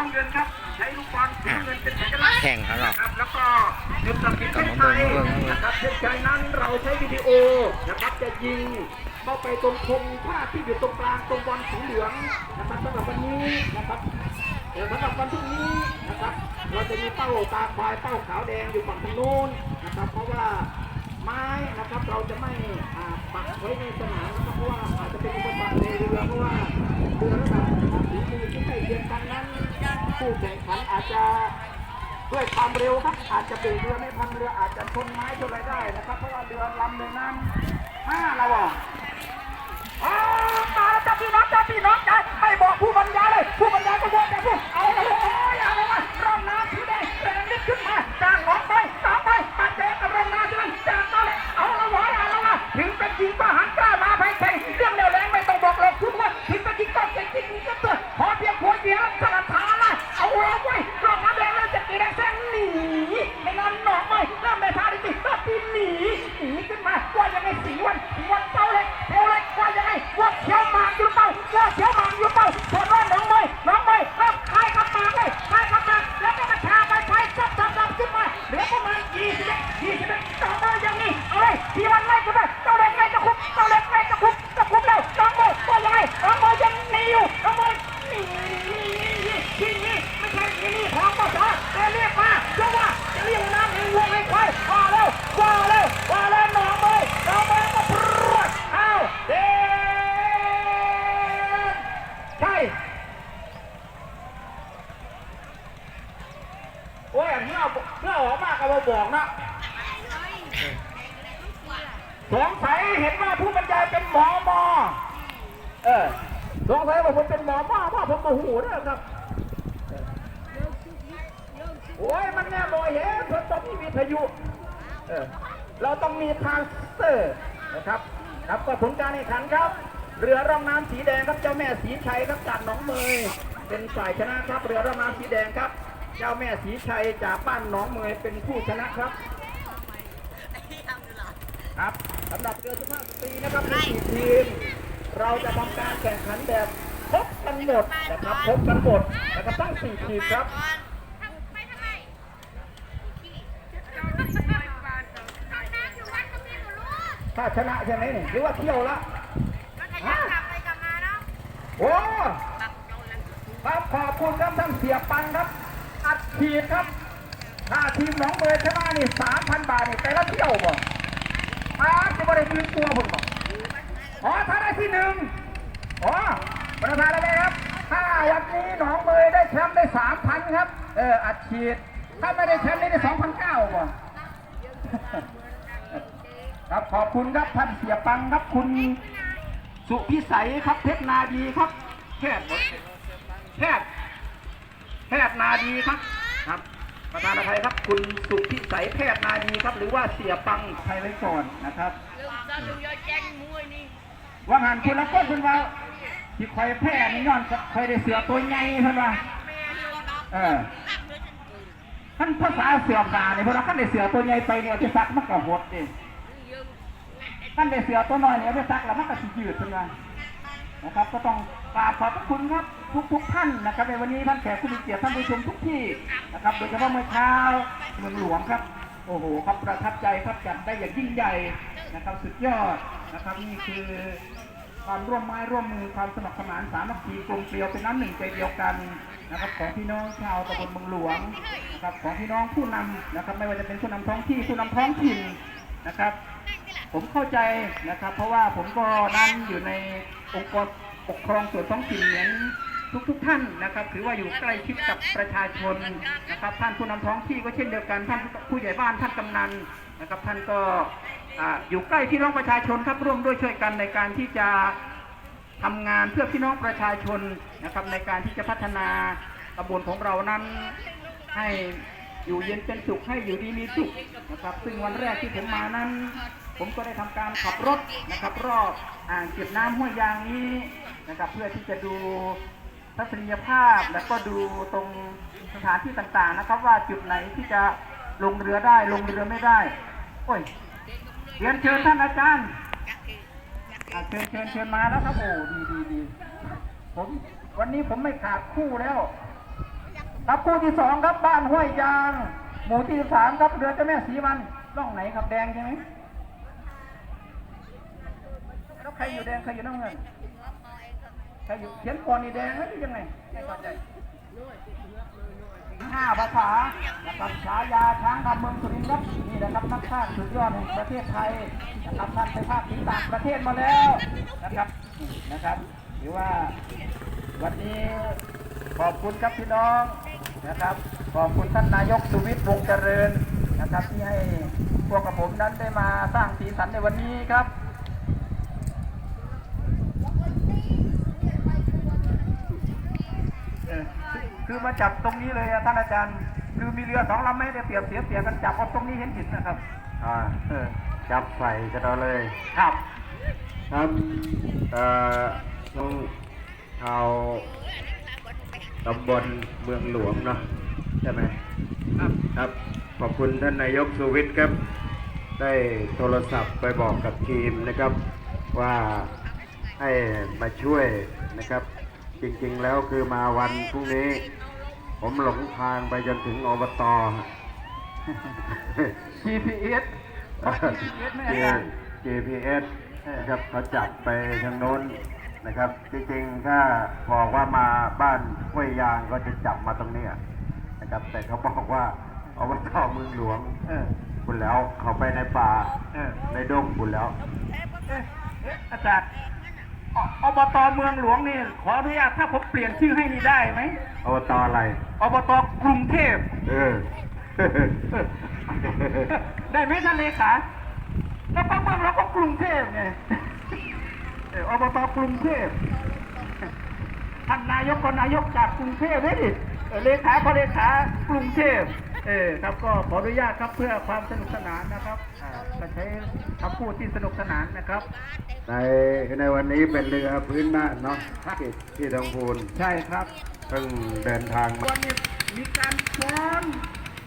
น้ำเงินครับเงินเป็นสัญลักษณ์แข่งเขาหรอกนะครับแล้วก็จุดตัดสินเส้นกลับยมาเบิ่งเบิ่งเบิ่งนะครับเส้นชัยนั้นเราใช้วิดีโอนะครับจะยิงเข้าไปตรงธงผ้าที่อยู่ตรงกลางตรงบอลสีเหลืองนะครับสำหรับวันนี้นะครับเดี๋ยวสำหรับวันพรุ่งนี้นะครับ เราจะมีเป้าตาควายเป้าขาวแดงอยู่ฝั่งทางโน้นนะครับ เพราะว่าไม้นะครับเราจะไม่ปักไว้ในสนามนะครับเพราะว่าอาจจะเป็นอุปสรรคในเรือเพราะว่าเรือระดับฝีมือที่ใกล้เคียงกันนั้น ผู้แข่งขันอาจจะด้วยความเร็วครับอาจจะเบรกเรือไม่พันเรืออาจจะชนไม้ชนอะไรได้นะครับ เพราะว่าเรือลำหนึ่งนั้นห้าระวังอ้าวมาจ้าพี่น้องจ้าพี่น้องจ้าไม่บอกผู้บรรยายเลย ผู้บรรยายก็บอกแต่ผู้เอา พื่าบอกนะสงสัยเห็นว่าผู้บรรยายเป็นหมอมอเออสงสัยว่าผมเป็นหมอมอว่าผมโมโหนี่ยครับโอ้ยมันแน่ลอยเห็นเพิ่นต้องมีวิทยุเออเราต้องมีทานสเตอร์นะครับครับก็ผลการแข่งขันครับ เรือร่องน้ำสีแดงครับเจ้าแม่สีชัยครับจากหนองเมยเป็นฝ่ายชนะครับ เรือร่องน้ำสีแดงครับ เจ้าแม่สีชัยจากบ้านหนองเมยเป็นผู้ชนะครับครับสำหรับเรือสุภาพสตรีนะครับมีสี่ทีม เราจะทำการแข่งขันแบบพบกันหมดนะครับพบกันหมดนะครับตั้งสี่ทีมครับไปทำไมห้องน้ำอยู่วัดก็มีหนูรู้ถ้าชนะใช่ไหมเนี่ยหรือว่าเที่ยวละมันขยันกลับไปกลับมาเนาะโอ้ครับขอบคุณครับท่านเสียปังครับ อัดฉีครับถ้าทีมหนองเบยชนะนี่สามพันบาทนี่ไปแล้วเที่ยวบ่อาจะไม่ได้ยืนตัวผมบ่อ๋อถ้าได้ที่หนึ่งอ๋อประธานอะไรครับ ถ้าวันนี้หนองเบยได้แชมป์ได้สามพันครับ เอออัดฉีด ถ้าไม่ได้แชมป์ได้สองพันเก้าบ่ครับขอบคุณครับท่านเสียปังครับคุณสุพิสัยครับเพชรนาดีครับแพทย์แพทย์แพทย์นาดีครับ ประธานอภัยครับคุณสุพิสัยแพทย์นาดีครับ หรือว่าเสียปังไทยไว้ก่อนนะครับลุงจะลุงยอดแจ้งมวยนี่ว่าหันคุณละก้นคุณว่าที่คอยแพร่นี่ย้อนคอยได้เสือตัวใหญ่เพิ่นว่าเออท่านภาษาเสือดาเนี่ยเพิ่นว่าท่านได้เสือตัวใหญ่ไปเนี่ยเอาไปซักมันก็หดดิท่านได้เสือตัวน้อยเนี่ยเอาไปซักแล้วมันก็สิยืดเพิ่นว่านะครับ ก็ต้องกราบขอบพระคุณครับ ทุกทุกๆท่านนะครับ ในวันนี้ท่านแขกผู้มีเกียรติท่านผู้ชมทุกที่นะครับ โดยเฉพาะเมื่อเช้าเมืองหลวงครับ โอ้โหครับประทับใจครับจัดได้อย่างยิ่งใหญ่นะครับสุดยอดนะครับนี่คือความร่วมไม้ร่วมมือความสมัครสมานสามัคคีกลมเกลียวเป็นน้ำหนึ่งใจเดียวกันนะครับของพี่น้องชาวตำบลเมืองหลวงนะครับของพี่น้องผู้นำนะครับไม่ว่าจะเป็นผู้นำท้องที่ผู้นำท้องถิ่นนะครับ ผมเข้าใจนะครับ เพราะว่าผมก็นั้นอยู่ในองค์กรปกครองส่วนท้องถิ่นเหมือน ทุกๆทท่านนะครับ ถือว่าอยู่ใกล้ชิดกับประชาชนนะครับ ท่านผู้นำท้องที่ก็เช่นเดียวกันท่านผู้ใหญ่บ้านท่านกำนันนะครับ ท่านก็ออยู่ใกล้พี่น้องประชาชนครับร่วมด้วยช่วยกันในการที่จะทำงานเพื่อพี่น้องประชาชนนะครับ ในการที่จะพัฒนาตำบลของเรานั้นให้อยู่เย็นเป็นสุขให้อยู่ดีมีสุขนะครับ ซึ่งวันแรกที่ผมมานั้น ผมก็ได้ทำการขับรถนะครับ รอบอ่างเก็บน้ำห้วยยางนี้นะครับ เพื่อที่จะดู ทัศนียภาพแล้วก็ดูตรงสถานที่ต่างๆนะครับ ว่าจุดไหนที่จะลงเรือได้ลงเรือไม่ได้โอ้ยเรียนเชิญท่านอาจารย์เชิญเชิญเชิญมาแล้วครับโอ้ดีดีดีผมวันนี้ผมไม่ขาดคู่แล้วครับคู่ที่สองครับบ้านห้วยยาง หมู่ที่สามครับเรือเจ้าแม่สีมันร่องไหนครับแดงใช่ไหมแล้วใครอยู่แดงใครอยู่น้ำเงิน ใครอยู่เขียนก่อนนี่แดงหรือยังไงไม่เข้าใจห้าภาษานะครับฉายาช้างดำเมืองสุรินทร์ครับนี่นะครับนักพากย์สุดยอดแห่งประเทศไทยนะครับท่านไปภาคถึงต่างประเทศมาแล้วนะครับนะครับถือว่าวันนี้ขอบคุณครับพี่น้องนะครับ ขอบคุณท่านนายกสุวิทย์วงเจริญนะครับที่ให้พวกกับผมนั้นได้มาสร้างสีสันในวันนี้ครับเออ คือคือมาจับตรงนี้เลยอะท่านอาจารย์ คือมีเรือสองลำไม่ได้เปรียบเสียเปรียบกันจับเอาตรงนี้เห็นหินนะครับอ่าเออจับใส่กันเอาเลยครับครับเอ่อต้องชาวตำบลเมืองหลวงเนาะใช่ไหมครับครับขอบคุณท่านนายกสุวิทย์ครับ ได้โทรศัพท์ไปบอกกับทีมนะครับว่าให้มาช่วยนะครับ จริง ๆ แล้วคือมาวันพรุ่งนี้ ผมหลงทางไปจนถึงอบต GPS เขา GPS ไม่อาจารย์ GPS นะครับเขาจับไปทางโน้นนะครับ จริงๆ ถ้าบอกว่ามาบ้านห้วยยางก็จะจับมาตรงเนี้ยนะครับ แต่เขาบอกว่าเอาไว้ต่อเมืองหลวงเออคุณแล้วเขาไปในป่าเออในดงคุณแล้วเอ๊ะเอ๊ะอาจารย์ ออบตเมืองหลวงนี่ขออนุญาตถ้าผมเปลี่ยนชื่อให้นี่ได้ไหมอบตอะไร อบตกรุงเทพ เออ ได้ไหมท่านเลขาแล้วปังเมืองเราก็กรุงเทพไงเอออบตกรุงเทพท่านนายกก็นายกจากกรุงเทพเลยดิเออเลขาก็เลขากรุงเทพ เออครับก็ขออนุญาตครับเพื่อความสนุกสนานนะครับอ่าก็ใช้คำพูดที่สนุกสนานนะครับ ในในวันนี้เป็นเรือพื้นบ้านเนาะที่ที่ทองพูนใช่ครับเพิ่งเดินทางมาวันนี้มีการฟ้อน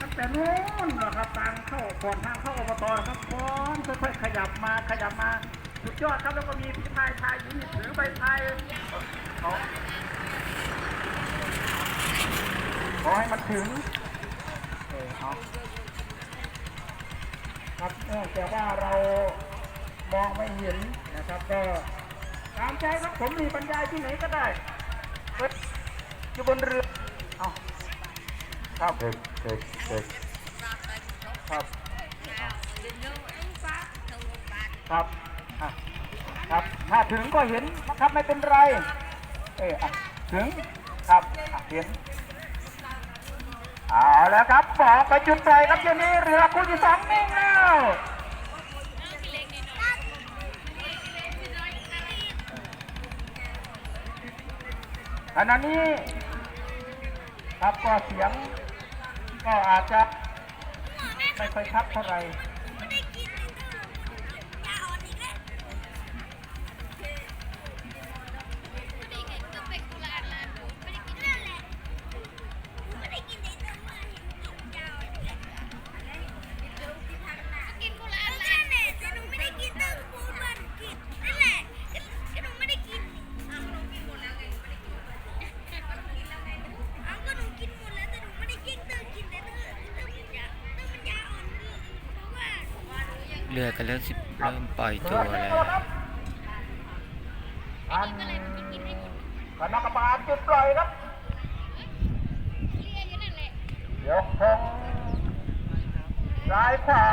ตั้งแต่นู้นนะครับทางเข้าก่อนทางเข้าอบตครับฟ้อนค่อยๆขยับมาขยับมาสุดยอดครับแล้วก็มีพี่พายชายหญิงถือใบพายขอขอให้มันถึงเออเอา ครับเนื่องจากว่าเรามองไม่เห็นนะครับก็ตามใจครับผมมีบรรยายที่ไหนก็ได้เฮ้ยอยู่บนเรือเอาครับเด็กเด็กเด็กครับครับอะครับถ้าถึงก็เห็นนะครับไม่เป็นไร เอออะถึงครับอะเห็น เอาแล้วครับบอกไปจุดปล่อยครับเดี๋ยวนี้เรือคู่ที่สองนิ่งแล้วขณะนี้ครับก็เสียงก็อาจจะไม่ค่อยชัดเท่าไหร่ เรือกันเริ่มสิบเริ่มปล่อยตัวแล้วอันคณะกรรมการจุดปล่อยครับเรียนอยู่นั่นแหละยกธงซ้ายขวา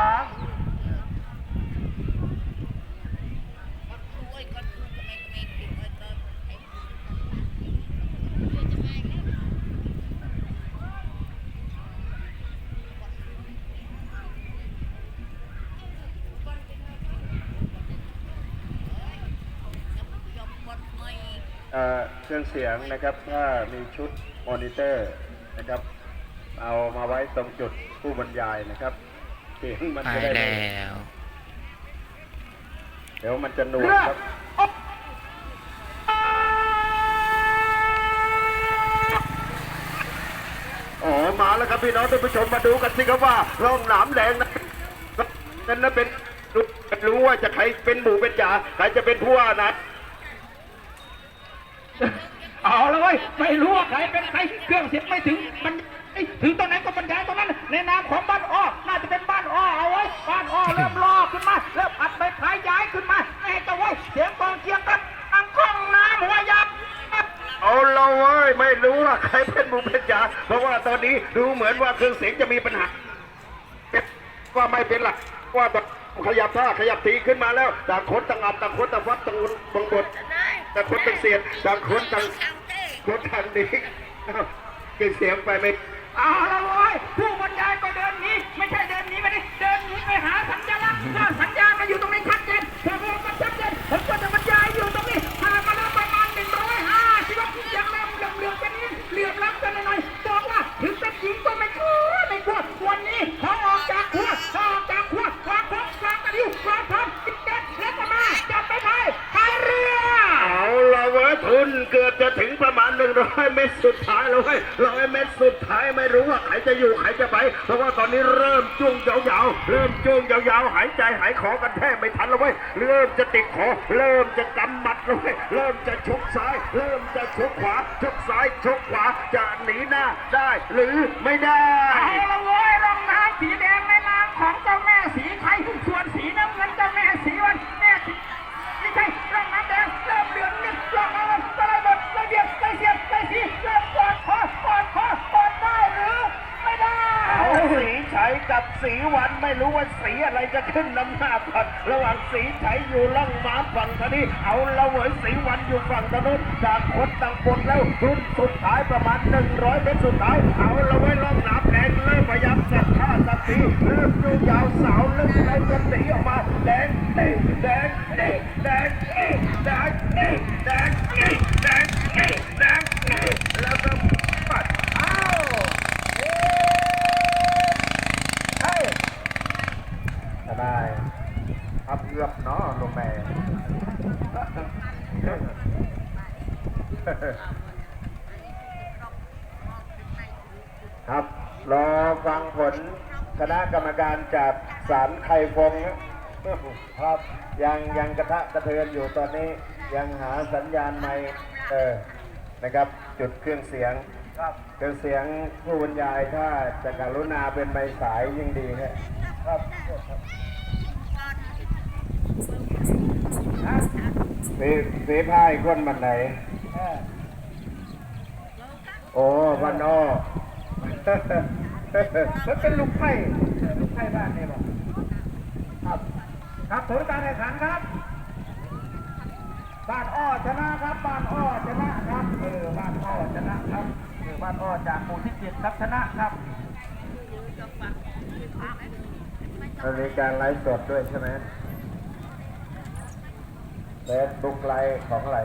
โอ้ยก็ถูกก็ไม่ก็ไม่กินโอ้ยก็ไอ้ เอ่อเครื่องเสียงนะครับถ้ามีชุดมอนิเตอร์นะครับ เอามาไว้ตรงจุดผู้บรรยายนะครับ เสียงมันไปจะได้แล้ว เดี๋ยวมันจะหน่วงเรือครับอ๊บอ๋อมาแล้วครับพี่น้องท่านผู้ชมมาดูกันสิครับว่าร่องหนามแดงนั้นนั้นนะเป็นรู้รู้ว่าจะใครเป็นหมูเป็นจ่าใครจะเป็นผู้ว่านะ เอา เอาแล้วเว้ ยไม่รู้ว่าใครเป็นใครเครื่องเสียงไม่ถึงมันไอ้ถึงตรงไหนก็บรรยายตรงนั้น ในนามของบ้านอ้อน่าจะเป็นบ้านอ้อเอาไว้บ้านอ้อเริ่มรอขึ้นมาเริ่มอัดไปพายย้ายขึ้นมาแม่จะไว้ยเสียงกองเชียงกันอังกล้องน้ำหัวยักษ์เอาละเว้ยไม่รู้ว่าใครเป็นบุเป็นจ่าเพราะว่าตอนนี้ดูเหมือนว่าเครื่องเสียงจะมีปัญหาเป็นว่าไม่เป็นหลักว่าแบบขยับท่าขยับทีขึ้นมาแล้วต่างคนต่างอัดต่างคนต่างวัดต่างคนต่างบทต่างคนต่างเสียดต่างคนต่าง รถคันนี้เครื่องเสียงไปไม่เอาละเว้ยผู้บรรยายก็ ละเว้ยทุนเกือบจะถึงประมาณหนึ่งร้อยเมตรสุดท้ายแล้วเว้ยร้อยเมตรสุดท้ายไม่รู้ว่าใครจะอยู่ใครจะไป เพราะว่าตอนนี้เริ่มจุ้งยาวๆ เริ่มจุ้งยาวๆ หายใจหายคอกันแทบไม่ทันแล้วเว้ย เริ่มจะติดคอ เริ่มจะกำหมัดแล้วเว้ย เริ่มจะชกซ้าย เริ่มจะชกขวา ชกซ้าย ชกขวา จะหนีหน้าได้หรือไม่ได้ เอาละเว้ยรองน้ำสีแดงในนามของเจ้าแม่สีไทย ไม่รู้ว่าสีอะไรจะขึ้นน้ำหน้าก่อนระหว่างสีไถอยู่ล่องม้าฝั่งทางนี้ เอาละเวยสีวันอยู่ฝั่งถนนจากคนต่างบนแล้วรุ่นสุดท้ายประมาณ 100เมตรสุดท้าย เอาละเว้ยล่องน้ำแดงเริ่มพยายามสับท่าสับสีเริ่มจูงยาวสาวลึกแล้วจะสีออกมาแดงเด้แดงเด้แดงเด้แดงเด้แดงเด้แดงเด้แดงเด้แล้วก็ปัดเอา ใช่ จะได้อับเอือบเนาะลงแม่ ครับ รอฟังผลคณะกรรมการจากศาลไข่ฟงนะครับยังยังกระทะกระเทือนอยู่ตอนนี้ยังหาสัญญาณไม่เออนะครับ จุดเครื่องเสียงครับเครื่องเสียงผู้บรรยายถ้าจะกรุณาเป็นใบสายยิ่งดีครับสีสีผ้ายก้นบันไดเออ โอ้บ้านนอมันเป็นลูกไข่ลูกไข่บ้านนี่บอกครับ ครับผลการแข่งขันครับ บ้านอ้อชนะครับ บ้านอ้อชนะครับ เออ บ้านอ้อชนะครับ เออ บ้านอ้อจากหมู่ที่เจ็ดครับชนะครับมันมีการไลฟ์สดด้วยใช่ไหมเฟซบุ๊กไลฟ์ของอะไร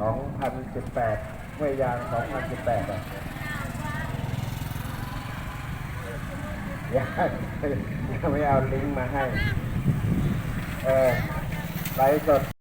2018ห้วยยาง 2018อะยังยังไม่เอาลิงก์มาให้ เออไลฟ์สด